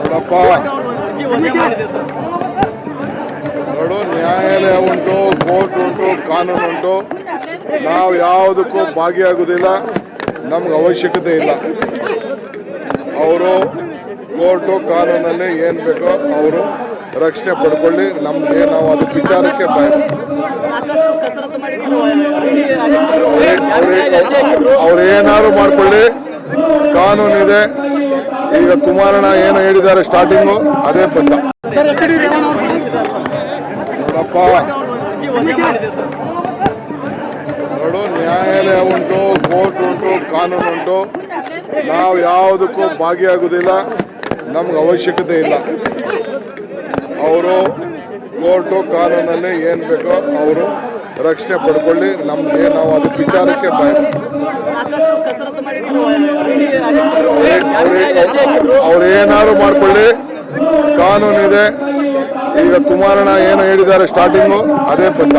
ನೋಡಪ್ಪ ನೋಡು ನ್ಯಾಯಾಲಯ ಉಂಟು ಕೋರ್ಟ್ ಉಂಟು ಕಾನೂನು ಉಂಟು ನಾವು ಯಾವುದಕ್ಕೂ ಭಾಗಿಯಾಗುವುದಿಲ್ಲ ನಮ್ಗೆ ಅವಶ್ಯಕತೆ ಇಲ್ಲ ಅವರು ಕೋರ್ಟು ಕಾನೂನಲ್ಲಿ ಏನು ಬೇಕೋ ಅವರು ರಕ್ಷಣೆ ಪಡ್ಕೊಳ್ಳಿ ನಮ್ಗೆ ನಾವು ಅದಕ್ಕೆ ವಿಚಾರಕ್ಕೆ ಅವ್ರೇನಾದ್ರು ಅವ್ರು ಏನಾದ್ರು ಮಾಡ್ಕೊಳ್ಳಿ ಕಾನೂನಿದೆ. ಈಗ ಕುಮಾರಣ್ಣ ಏನು ಹೇಳಿದ್ದಾರೆ ಸ್ಟಾರ್ಟಿಂಗು ಅದೇ ಬಂದ ನೋಡಪ್ಪ. ನೋಡು ನ್ಯಾಯಾಲಯ ಉಂಟು, ಕೋರ್ಟ್ ಉಂಟು, ಕಾನೂನು ಉಂಟು. ನಾವು ಯಾವುದಕ್ಕೂ ಭಾಗಿಯಾಗುವುದಿಲ್ಲ. ನಮ್ಗೆ ಅವಶ್ಯಕತೆ ಇಲ್ಲ. ಅವರು ಕೋರ್ಟು ಕಾನೂನಲ್ಲಿ ಏನು ಬೇಕೋ ಅವರು ರಕ್ಷಣೆ ಪಡ್ಕೊಳ್ಳಿ, ನಮ್ಗೆ ನಾವು ಅದು ವಿಚಾರಕ್ಕೆ ಅವ್ರೇನಾದ್ರು ಮಾಡ್ಕೊಳ್ಳಿ. ಕಾನೂನಿದೆ. ಈಗ ಕುಮಾರಣ್ಣ ಏನು ಹೇಳಿದ್ದಾರೆ ಸ್ಟಾರ್ಟಿಂಗು ಅದೇ ಬಂದ